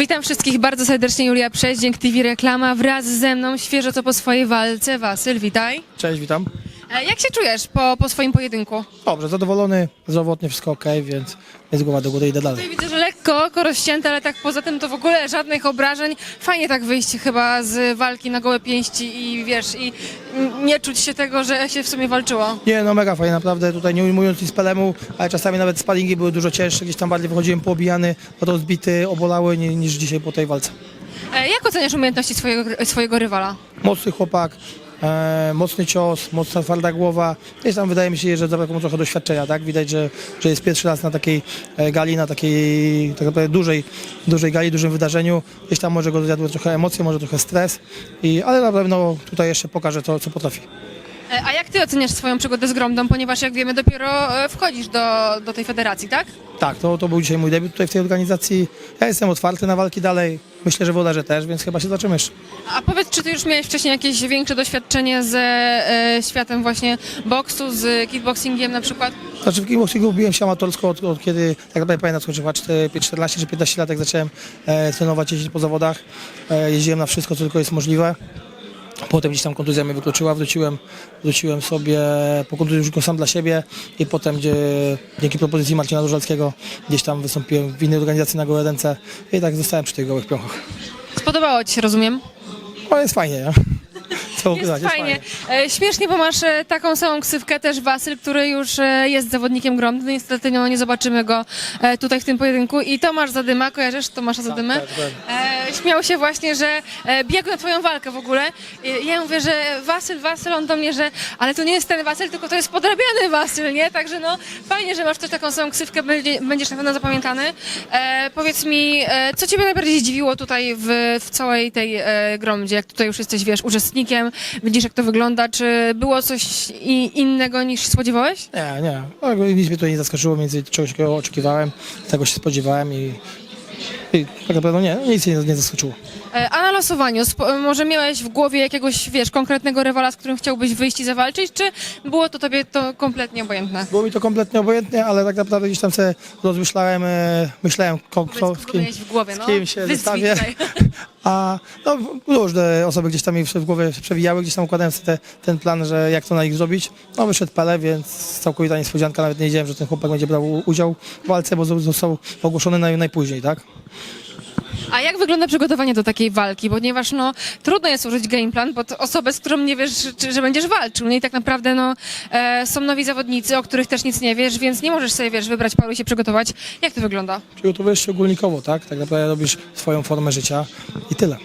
Witam wszystkich bardzo serdecznie, Julia Przeździęk, Reklama. Wraz ze mną świeżo co po swojej walce. Wasyl, witaj. Cześć, witam. E, Jak się czujesz po, po swoim pojedynku? Dobrze, zadowolony, zdrowotnie wszystko ok, więc, więc głowa do góry idę dalej. Tutaj widzę, że lekko oko rozcięte, ale tak poza tym to w ogóle żadnych obrażeń. Fajnie tak wyjść chyba z walki na gołe pięści i wiesz, i n- nie czuć się tego, że się w sumie walczyło. Nie, no mega fajnie, naprawdę tutaj nie ujmując nic pelemu, ale czasami nawet sparingi były dużo cięższe, gdzieś tam bardziej wychodziłem poobijany, rozbity, obolały ni- niż dzisiaj po tej walce. E, Jak oceniasz umiejętności swojego, swojego rywala? Mocny chłopak, e, mocny cios, mocna twarda głowa. Gdzieś tam wydaje mi się, że zabrakło mu trochę doświadczenia, tak? Widać, że, że jest pierwszy raz na takiej e, gali, na takiej tak naprawdę dużej, dużej gali, dużym wydarzeniu. Gdzieś tam może go zjadły trochę emocje, może trochę stres, i, ale na pewno tutaj jeszcze pokaże to, co potrafi. E, A jak ty oceniasz swoją przygodę z Gromdą, ponieważ jak wiemy dopiero e, wchodzisz do, do tej federacji, tak? Tak, to, to był dzisiaj mój debiut tutaj w tej organizacji. Ja jestem otwarty na walki dalej. Myślę, że wodarze też, więc chyba się zobaczymy jeszcze. A powiedz, czy ty już miałeś wcześniej jakieś większe doświadczenie ze e, światem właśnie boksu, z kickboxingiem na przykład? Znaczy w kickboxingu biłem się amatorsko od, od kiedy, tak naprawdę pamiętam, skończyłem chyba 4, 14 czy 15 lat, jak zacząłem e, trenować, jeździć po zawodach. E, jeździłem na wszystko, co tylko jest możliwe. Potem gdzieś tam kontuzja mnie wykluczyła, wróciłem, wróciłem sobie po kontuzji już tylko sam dla siebie i potem gdzie, dzięki propozycji Marcina Różalskiego gdzieś tam wystąpiłem w innej organizacji na gołe ręce i tak zostałem przy tych gołych piąchach. Spodobało ci się, rozumiem? Ale jest fajnie, nie? Co Jest ukrywać, fajnie. E, śmiesznie, bo masz e, taką samą ksywkę też Wasyl, który już e, jest zawodnikiem Gromdy. No Niestety no, nie zobaczymy go e, tutaj w tym pojedynku. I Tomasz Zadyma, kojarzysz Tomasza Zadymę? tak, tak. E, śmiał się właśnie, że e, biegł na twoją walkę w ogóle. E, ja mówię, że Wasyl, Wasyl, on do mnie, że ale to nie jest ten Wasyl, tylko to jest podrabiany Wasyl, nie? Także no fajnie, że masz też taką samą ksywkę, będzie, będziesz na pewno zapamiętany. E, powiedz mi, e, co ciebie najbardziej zdziwiło tutaj w, w całej tej e, Gromdzie, jak tutaj już jesteś, wiesz, uczestnikiem, widzisz jak to wygląda, czy było coś innego niż spodziewałeś? Nie, nie. No, Nic mnie tutaj nie zaskoczyło, między czegoś czego oczekiwałem, tego się spodziewałem i, i tak naprawdę nie, nic mnie nie zaskoczyło. E, A na losowaniu, może miałeś w głowie jakiegoś, wiesz, konkretnego rywala, z którym chciałbyś wyjść i zawalczyć, czy było to tobie to kompletnie obojętne? Było mi to kompletnie obojętne, ale tak naprawdę gdzieś tam sobie rozmyślałem, e, myślałem ko, kto, Powiedz, z kogo kim, miałeś w głowie, no? z kim się Wyzwij zestawię. tutaj. A no, różne osoby gdzieś tam mi w głowie się przewijały, gdzieś tam układałem sobie te, ten plan, że jak to na nich zrobić. No wyszedł Pele, więc całkowita niespodzianka, nawet nie wiedziałem, że ten chłopak będzie brał u- udział w walce, bo został ogłoszony naj, najpóźniej, tak? A jak wygląda przygotowanie do takiej walki? Ponieważ no, trudno jest użyć gameplan pod osobę, z którą nie wiesz, czy, że będziesz walczył. No i tak naprawdę no, e, są nowi zawodnicy, o których też nic nie wiesz, więc nie możesz sobie, wiesz, wybrać paru i się przygotować. Jak to wygląda? Przygotowujesz się ogólnikowo, tak? Tak naprawdę robisz swoją formę życia i tyle.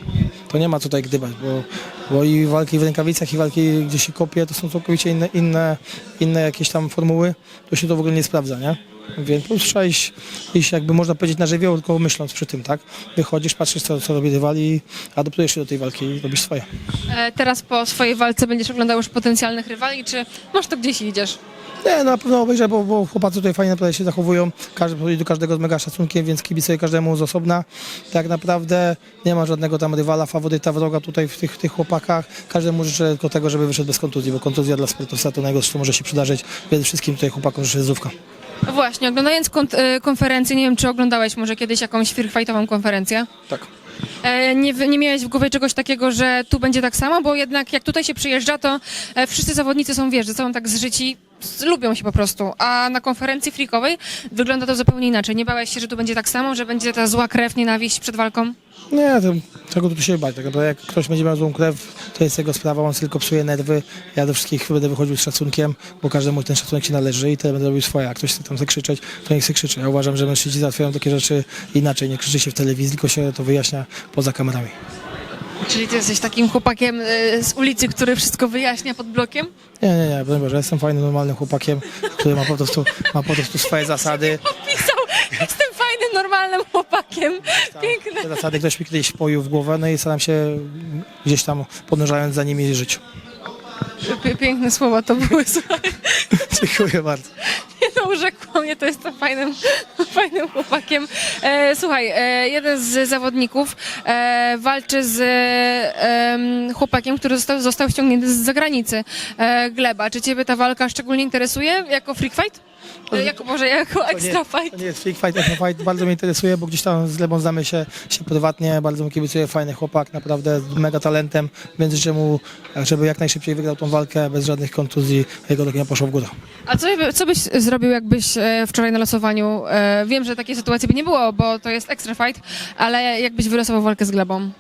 To nie ma tutaj gdybać, bo, bo i walki w rękawicach, i walki gdzie się kopie, to są całkowicie inne, inne, inne jakieś tam formuły. To się to w ogóle nie sprawdza, nie? Więc po prostu trzeba iść, iść jakby można powiedzieć na żywioł, tylko myśląc przy tym, tak? Wychodzisz, patrzysz co, co robi rywal i adoptujesz się do tej walki i robisz swoje. E, teraz po swojej walce będziesz oglądał już potencjalnych rywali, czy masz to gdzieś i idziesz? Nie, na pewno obejrzę, bo, bo chłopacy tutaj fajnie naprawdę się zachowują. Każdy podchodzi do każdego z mega szacunkiem, więc kibicuję każdemu z osobna. Tak naprawdę nie ma żadnego tam rywala, faworyta, wroga tutaj w tych, w tych chłopakach. Każdemu życzę tylko tego, żeby wyszedł bez kontuzji, bo kontuzja dla sportowca to najgorsze, co może się przydarzyć. Więc wszystkim tutaj chłopakom życzę zdrówka. No Właśnie, oglądając kont- e, konferencję, nie wiem, czy oglądałeś może kiedyś jakąś firfightową konferencję? Tak. E, Nie, nie miałeś w głowie czegoś takiego, że tu będzie tak samo, bo jednak jak tutaj się przyjeżdża, to e, wszyscy zawodnicy są, wiesz, że są tak zżyci, lubią się po prostu, a na konferencji freakowej wygląda to zupełnie inaczej. Nie bałeś się, że tu będzie tak samo, że będzie ta zła krew, nienawiść przed walką? Nie, to, czego tu się bać? Tak jak ktoś będzie miał złą krew, to jest jego sprawa, on tylko psuje nerwy. Ja do wszystkich będę wychodził z szacunkiem, bo każdemu ten szacunek się należy i tyle będę robił swoje. Jak ktoś chce tam chce krzyczeć, to niech chce krzyczy. Ja uważam, że mężczyźni załatwiają takie rzeczy inaczej. Nie krzyczy się w telewizji, tylko się to wyjaśnia poza kamerami. Czyli ty jesteś takim chłopakiem e, z ulicy, który wszystko wyjaśnia pod blokiem? Nie, nie, nie, broń Boże, jestem fajnym, normalnym chłopakiem, który ma po prostu, ma po prostu swoje zasady. Pisał, jestem fajnym, normalnym chłopakiem. Piękne. Te zasady ktoś mi kiedyś poił w głowę, no i staram się gdzieś tam podążając za nimi żyć. Piękne słowa to były, słuchaj. Dziękuję bardzo. No, urzekło mnie, to jestem fajnym, fajnym chłopakiem. E, słuchaj, e, jeden z zawodników e, walczy z e, chłopakiem, który został, został ściągnięty z zagranicy, e, Gleba. Czy ciebie ta walka szczególnie interesuje jako freak fight? E, Jako, może jako To extra nie, fight. to nie jest freak fight, extra fight. Bardzo mnie interesuje, bo gdzieś tam z Lebą znamy się, się prywatnie, bardzo mu kibicuję, fajny chłopak, naprawdę z mega talentem, więc życzę mu, żeby jak najszybciej wygrał tą walkę, bez żadnych kontuzji, jego nogi nie poszło w górę. A co, co byś zrobił, jakbyś e, wczoraj na losowaniu, e, wiem, że takiej sytuacji by nie było, bo to jest extra fight, ale jakbyś wylosował walkę z Glebą?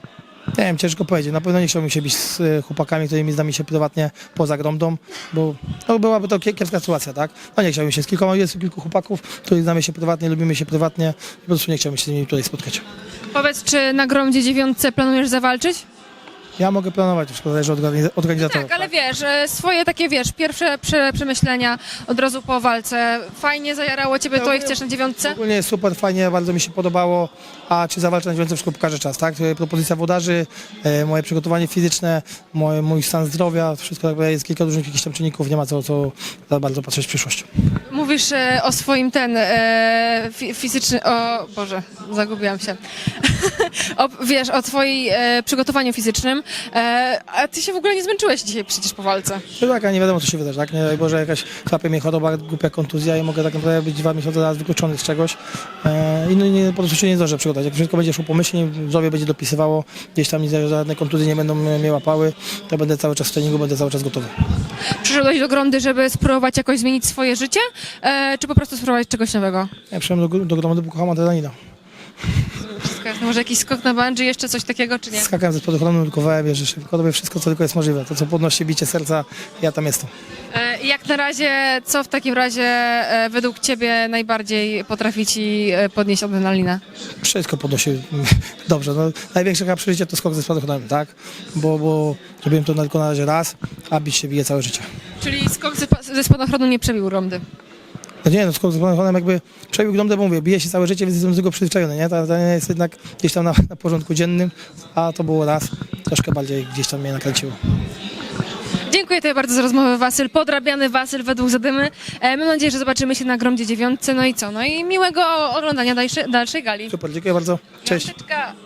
Nie wiem, ciężko powiedzieć. Na pewno nie chciałbym się bić z e, chłopakami, którymi znamy się prywatnie poza gromdą, bo no, byłaby to kie- kiepska sytuacja, tak? No nie chciałbym się z kilkoma, jest kilku chłopaków, których znamy się prywatnie, lubimy się prywatnie, po prostu nie chciałbym się z nimi tutaj spotkać. Powiedz, czy na Gromdzie dziewiątce planujesz zawalczyć? Ja mogę planować, wszystko zależy od organiz- organizatorów. Tak, ale wiesz, e, swoje takie, wiesz, pierwsze prze, przemyślenia od razu po walce. Fajnie zajarało ciebie to i chcesz na dziewiątce? Ogólnie jest super, fajnie, bardzo mi się podobało, a czy zawalczę na dziewiątce, wszystko pokaże czas, tak? E, Propozycja wodarzy, e, moje przygotowanie fizyczne, moje, mój stan zdrowia, wszystko jakby jest kilka różnych jakichś tam czynników, nie ma co, co za bardzo patrzeć w przyszłość. Mówisz e, o swoim ten e, fi, fizyczny, o Boże, zagubiłam się. o, wiesz, o twojej e, przygotowaniu fizycznym, e, a ty się w ogóle nie zmęczyłeś dzisiaj przecież po walce. No tak, a nie wiadomo co się wydarzy, tak? Nie daj Boże, jakaś klapie mnie choroba, głupia kontuzja i mogę tak naprawdę być dwa miesiące zaraz wykluczony z czegoś e, i no, nie, po prostu się nie zdążę przygotować. Jak wszystko będzie szło pomyślnie, zdrowie będzie dopisywało, gdzieś tam nic, żadne kontuzje nie będą mnie łapały, to będę cały czas w treningu, będę cały czas gotowy. Przyszedłeś do Grondy, żeby spróbować jakoś zmienić swoje życie, e, czy po prostu spróbować czegoś nowego? Ja przyszedłem do, do gromu, kocham adrenalinę. Jasne. Może jakiś skok na bungee, jeszcze coś takiego, czy nie? Skakałem ze spadochronu, nurkowałem, wierzę szybko, robię wszystko, co tylko jest możliwe. To, co podnosi bicie serca, ja tam jestem. E, jak na razie, co w takim razie e, według ciebie najbardziej potrafi ci e, podnieść adrenalinę? Wszystko podnosi dobrze. No, największe chyba przeżycie to skok ze spadochronem, tak? Bo, bo zrobiłem to tylko na razie raz, a bić się bije całe życie. Czyli skok ze, ze spadochronu nie przebił rondy. No nie, no z spadochronem jakby przebił gromdę, bo mówię, bije się całe życie, więc jestem do tego przyzwyczajony, nie? Ta, ta jest jednak gdzieś tam na, na porządku dziennym, a to było raz, troszkę bardziej gdzieś tam mnie nakręciło. Dziękuję Tobie bardzo za rozmowę, Wasyl. Podrabiany Wasyl według Zadymy. E, mam nadzieję, że zobaczymy się na Gromdzie dziewiątce. No i co? No i miłego oglądania dalszej, dalszej gali. Super, dziękuję bardzo, cześć. Piąteczka.